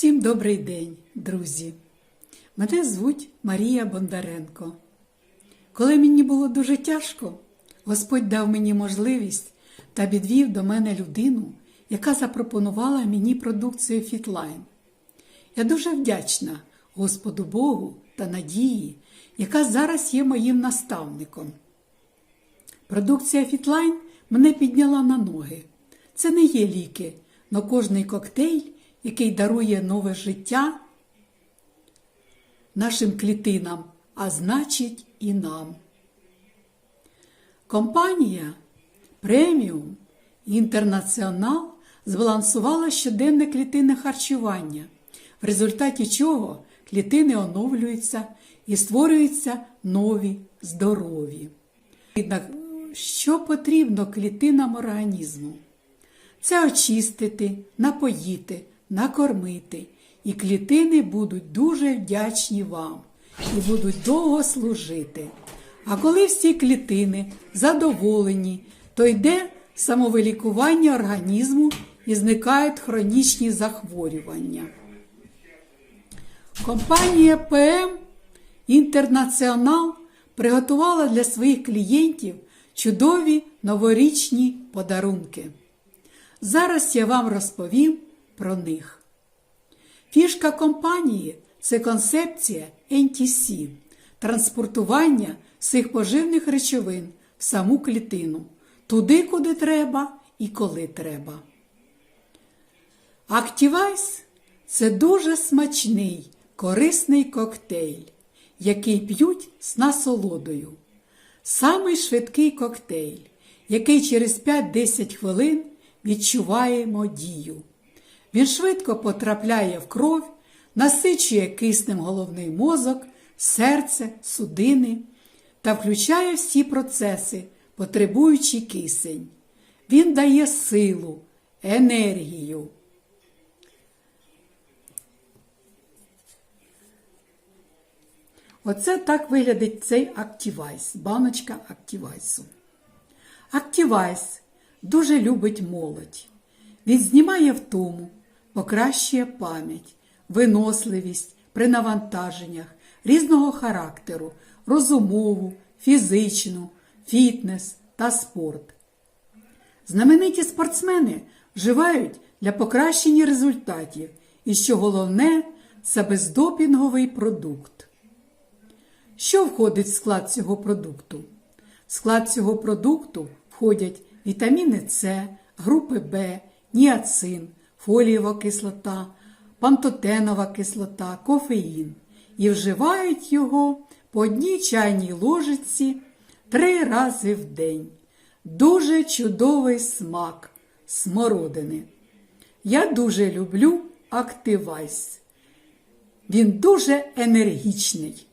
Всім добрий день, друзі! Мене звуть Марія Бондаренко. Коли мені було дуже тяжко, Господь дав мені можливість та відвів до мене людину, яка запропонувала мені продукцію Фітлайн. Я дуже вдячна Господу Богу та Надії, яка зараз є моїм наставником. Продукція Фітлайн мене підняла на ноги. Це не є ліки, но кожний коктейль, який дарує нове життя нашим клітинам, а значить і нам. Компанія Преміум Інтернаціонал збалансувала щоденне клітинне харчування, в результаті чого клітини оновлюються і створюються нові здорові. Що потрібно клітинам організму? Це очистити, напоїти, накормити, і клітини будуть дуже вдячні вам і будуть довго служити. А коли всі клітини задоволені, то йде самовилікування організму і зникають хронічні захворювання. Компанія ПМ Інтернаціонал приготувала для своїх клієнтів чудові новорічні подарунки. Зараз я вам розповім про них. Фішка компанії це концепція NTC – транспортування всіх поживних речовин в саму клітину, туди, куди треба і коли треба. Актівайс це дуже смачний, корисний коктейль, який п'ють з насолодою. Самий швидкий коктейль, який через 5-10 хвилин відчуваємо дію. Він швидко потрапляє в кров, насичує киснем головний мозок, серце, судини та включає всі процеси, потребуючи кисень. Він дає силу, енергію. Оце так виглядить цей Актівайс, баночка Актівайсу. Актівайс дуже любить молодь. Він знімає втому, покращує пам'ять, виносливість при навантаженнях різного характеру, розумову, фізичну, фітнес та спорт. Знамениті спортсмени вживають для покращення результатів і, що головне, це бездопінговий продукт. Що входить в склад цього продукту? В склад цього продукту входять вітаміни С, групи В, ніацин, фолієва кислота, пантотенова кислота, кофеїн і вживають його по одній чайній ложиці три рази в день. Дуже чудовий смак смородини. Я дуже люблю Активайс. Він дуже енергічний.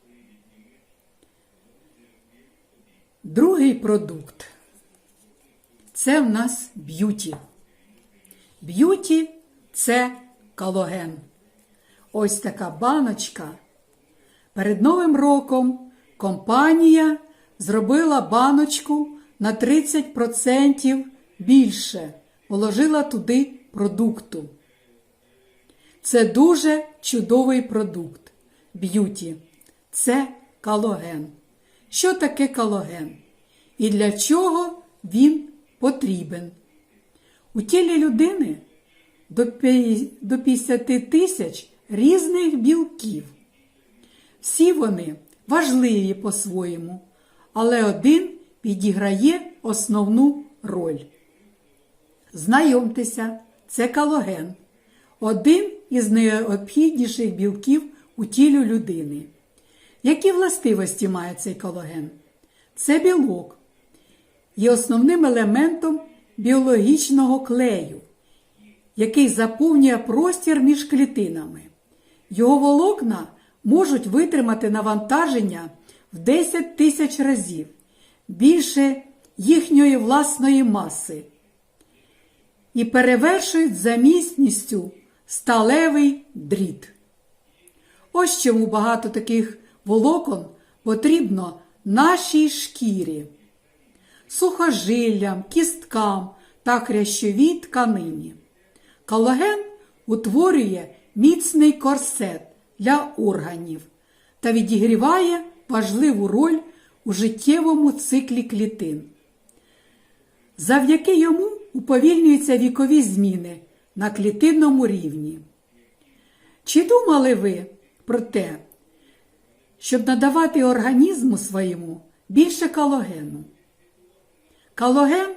Другий продукт це в нас б'юті. Б'юті це калоген. Ось така баночка. Перед Новим роком компанія зробила баночку на 30% більше, положила туди продукту. Це дуже чудовий продукт б'юті. Це калоген. Що таке калоген? І для чого він потрібен? У тілі людини до 50 тисяч різних білків. Всі вони важливі по-своєму, але один підіграє основну роль. Знайомтеся, це калоген, один із найобхідніших білків у тілі людини. Які властивості має цей калоген? Це білок, є основним елементом біологічного клею, який заповнює простір між клітинами. Його волокна можуть витримати навантаження в 10 тисяч разів більше їхньої власної маси і перевершують за міцністю сталевий дріт. Ось чому багато таких волокон потрібно нашій шкірі, сухожиллям, кісткам та хрящовій тканині. Колаген утворює міцний корсет для органів та відігріває важливу роль у життєвому циклі клітин. Завдяки йому уповільнюються вікові зміни на клітинному рівні. Чи думали ви про те, щоб надавати організму своєму більше калогену? Калоген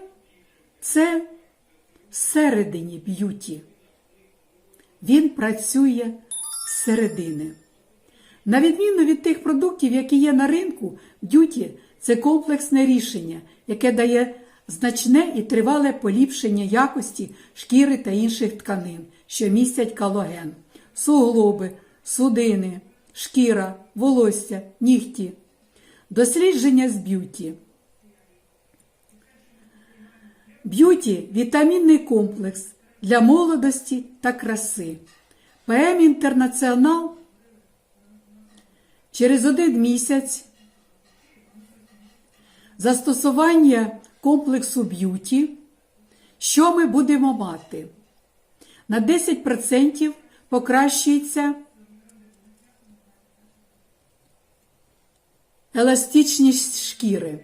це всередині б'юті. Він працює зсередини. На відміну від тих продуктів, які є на ринку, б'юті це комплексне рішення, яке дає значне і тривале поліпшення якості шкіри та інших тканин, що містять калоген, суглоби, судини, шкіра, волосся, нігті. Дослідження з б'юті. Б'юті вітамінний комплекс для молодості та краси. ПМ Інтернаціонал через один місяць застосування комплексу б'юті. Що ми будемо мати? На 10% покращується еластичність шкіри.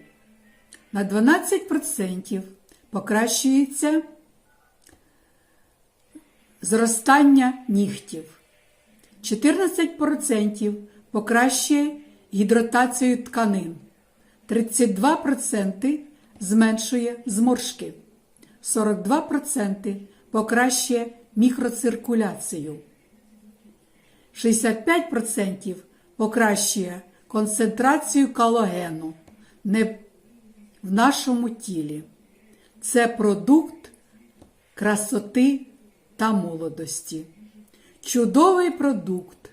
На 12% покращується зростання нігтів. 14% покращує гідратацію тканин. 32% зменшує зморшки. 42% покращує мікроциркуляцію. 65% покращує концентрацію калогену не в нашому тілі. Це продукт красоти та молодості. Чудовий продукт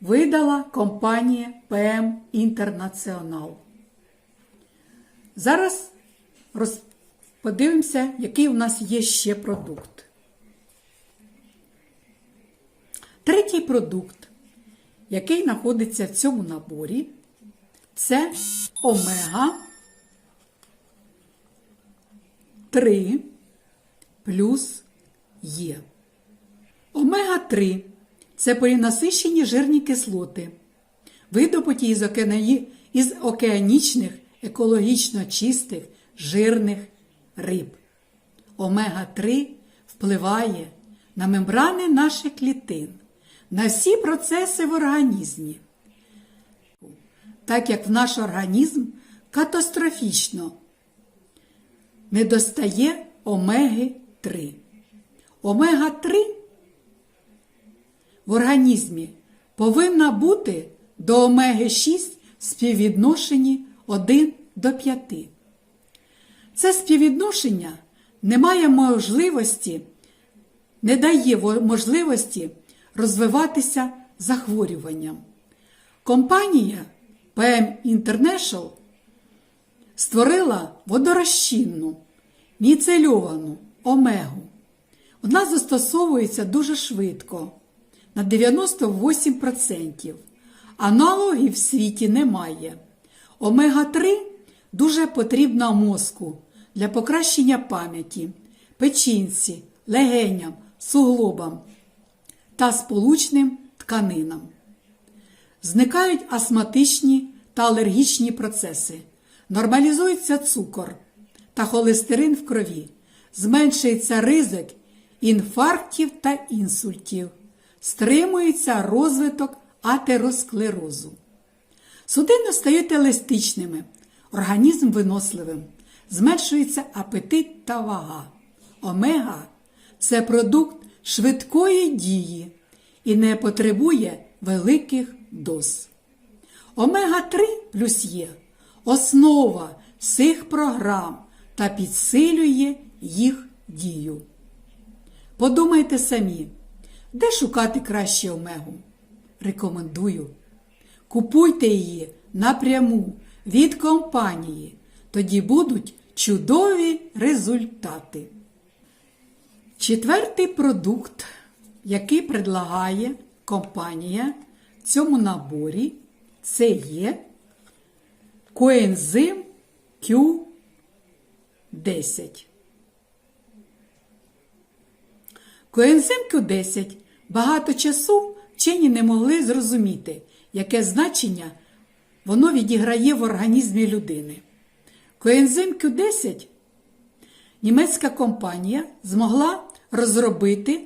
видала компанія ПМ Інтернаціонал. Зараз подивимося, який у нас є ще продукт. Третій продукт, який знаходиться в цьому наборі, це омега 3 плюс Є. Омега 3 це полінасищені жирні кислоти, видобуті із, океані... із океанічних, екологічно чистих, жирних риб. Омега 3 впливає на мембрани наших клітин, на всі процеси в організмі. Так як в наш організм катастрофічно не достає омеги 3. Омега 3 в організмі повинна бути до омеги 6 в співвідношенні 1 до 5. Це співвідношення не має можливості, не дає можливості розвиватися захворюванням. Компанія PM International створила водорозчинну, міцельовану омегу. Вона застосовується дуже швидко на 98%. Аналогів в світі немає. Омега-3 дуже потрібна мозку для покращення пам'яті, печінці, легеням, суглобам та сполучним тканинам. Зникають астматичні та алергічні процеси, нормалізується цукор та холестерин в крові, зменшується ризик інфарктів та інсультів, стримується розвиток атеросклерозу. Судини стають еластичними, організм виносливим, зменшується апетит та вага. Омега це продукт швидкої дії і не потребує великих доз. Омега-3 плюс Є основа всіх програм та підсилює їх дію. Подумайте самі, де шукати краще омегу? Рекомендую. Купуйте її напряму від компанії, тоді будуть чудові результати. Четвертий продукт, який предлагає компанія в цьому наборі, це є коензим Q10. Коензим Q10 багато часу вчені не могли зрозуміти, яке значення воно відіграє в організмі людини. Коензим Q10 німецька компанія змогла розробити в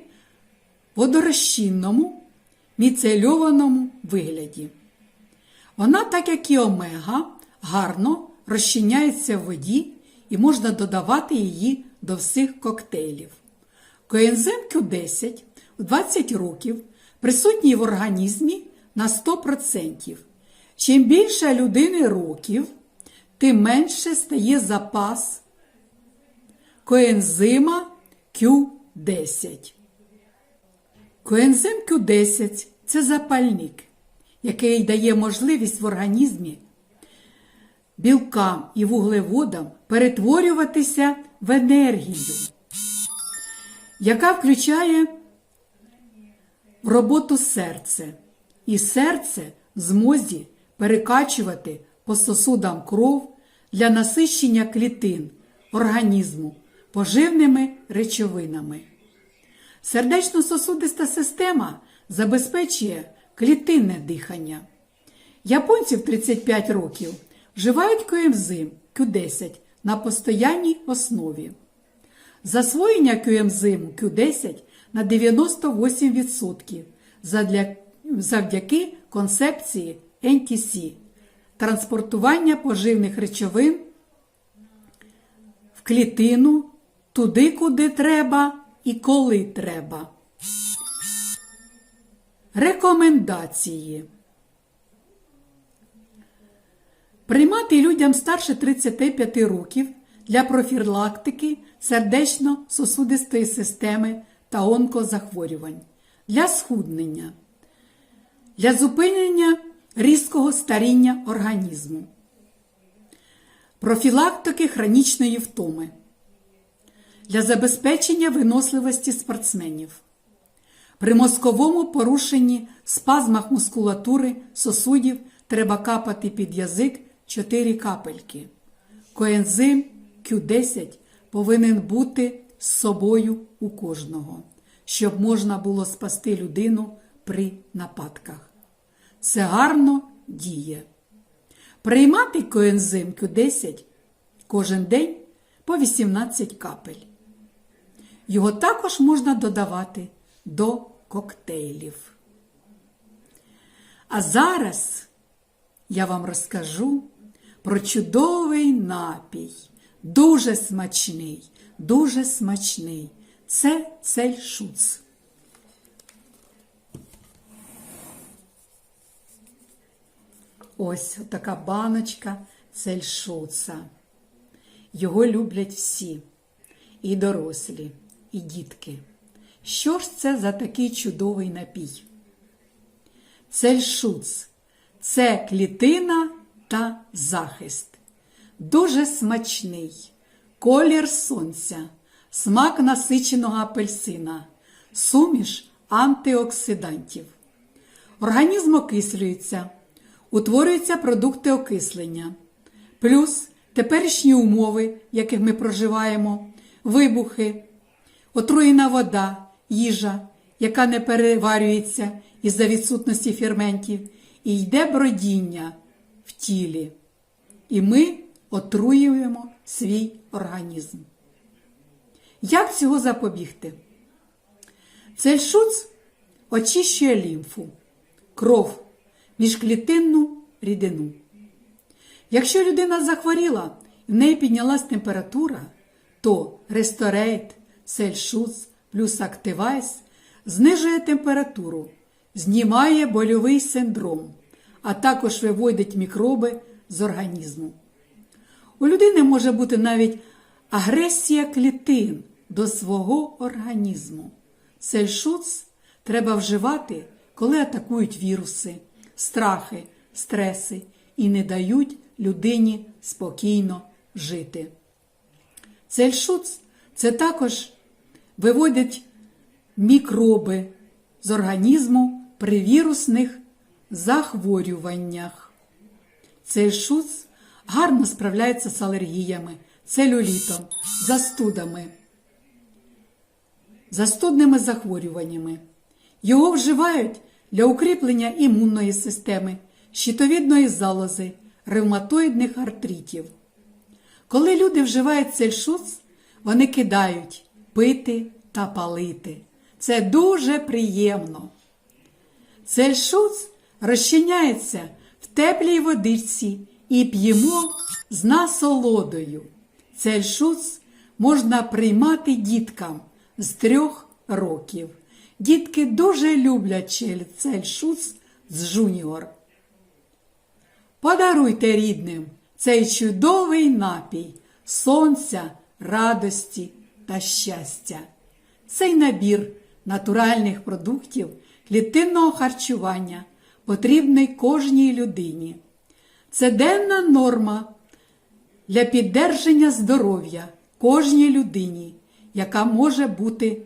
водорозчинному міцельованому вигляді. Вона, так як і омега, гарно розчиняється в воді і можна додавати її до всіх коктейлів. Коензим Q10 у 20 років присутній в організмі на 100%. Чим більше людини років, тим менше стає запас коензима Q10. Коензим Q10 це запальник, який дає можливість в організмі білкам і вуглеводам перетворюватися в енергію, яка включає роботу серце. І серце змозі перекачувати по сосудам кров для насищення клітин організму поживними речовинами. Сердечно-сосудиста система забезпечує клітинне дихання. Японці в 35 років вживають коензим Q10 на постоянній основі. Засвоєння коензиму Q10 на 98% завдяки концепції NTC транспортування поживних речовин в клітину туди, куди треба і коли треба. Рекомендації. Приймати людям старше 35 років для профілактики сердечно-сосудистої системи та онкозахворювань, для схуднення, для зупинення різкого старіння організму, профілактики хронічної втоми, для забезпечення виносливості спортсменів. При мозковому порушенні спазмах мускулатури сосудів треба капати під язик 4 капельки. Коензим Q10 повинен бути з собою у кожного, щоб можна було спасти людину при нападках. Це гарно діє. Приймати коензим Q10 кожен день по 18 капель. Його також можна додавати до коктейлів. А зараз я вам розкажу про чудовий напій. Дуже смачний, дуже смачний. Це цельшуц. Ось така баночка цельшуца. Його люблять всі, і дорослі, і дітки. Що ж це за такий чудовий напій? Цельшуц це клітина та захист. Дуже смачний, колір сонця, смак насиченого апельсина, суміш антиоксидантів. Організм окислюється, утворюються продукти окислення, плюс теперішні умови, яких ми проживаємо, вибухи, отруєна вода, їжа, яка не переварюється із-за відсутності ферментів, і йде бродіння в тілі. І ми отруюємо свій організм. Як цього запобігти? Цельшуц очищує лімфу, кров, міжклітинну рідину. Якщо людина захворіла і в неї піднялась температура, то ресторейт, цельшуц плюс активайс знижує температуру, знімає больовий синдром, а також виводить мікроби з організму. У людини може бути навіть агресія клітин до свого організму. Сельшуц треба вживати, коли атакують віруси, страхи, стреси і не дають людині спокійно жити. Цельшуц це також виводить мікроби з організму при вірусних захворюваннях. Цельшуц гарно справляється з алергіями, целюлітом, застудами. застудними захворюваннями. Його вживають для укріплення імунної системи, щитовідної залози, ревматоїдних артритів. Коли люди вживають цельшуц, вони кидають пити та палити. Це дуже приємно. Цельшуц розчиняється в теплій водичці і п'ємо з насолодою. Цельшуц можна приймати діткам з трьох років. Дітки дуже люблять цельшуц з жуніор. Подаруйте рідним цей чудовий напій сонця, радості та щастя. Цей набір натуральних продуктів клітинного харчування потрібний кожній людині. Це денна норма для піддержання здоров'я кожній людині, яка може бути,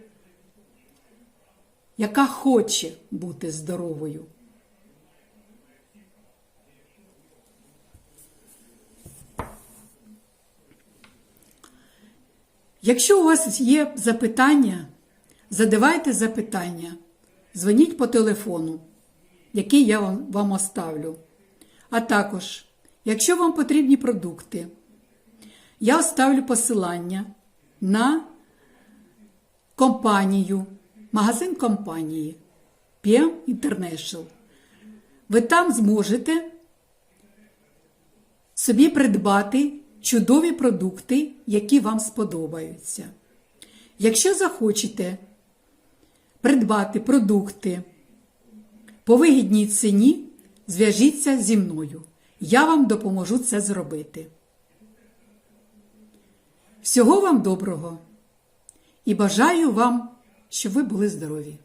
яка хоче бути здоровою. Якщо у вас є запитання, задавайте запитання, дзвоніть по телефону, який я вам, оставлю. А також, якщо вам потрібні продукти, я оставлю посилання на компанію, магазин компанії PM International. Ви там зможете собі придбати чудові продукти, які вам сподобаються. Якщо захочете придбати продукти по вигідній ціні, зв'яжіться зі мною. Я вам допоможу це зробити. Всього вам доброго і бажаю вам, щоб ви були здорові!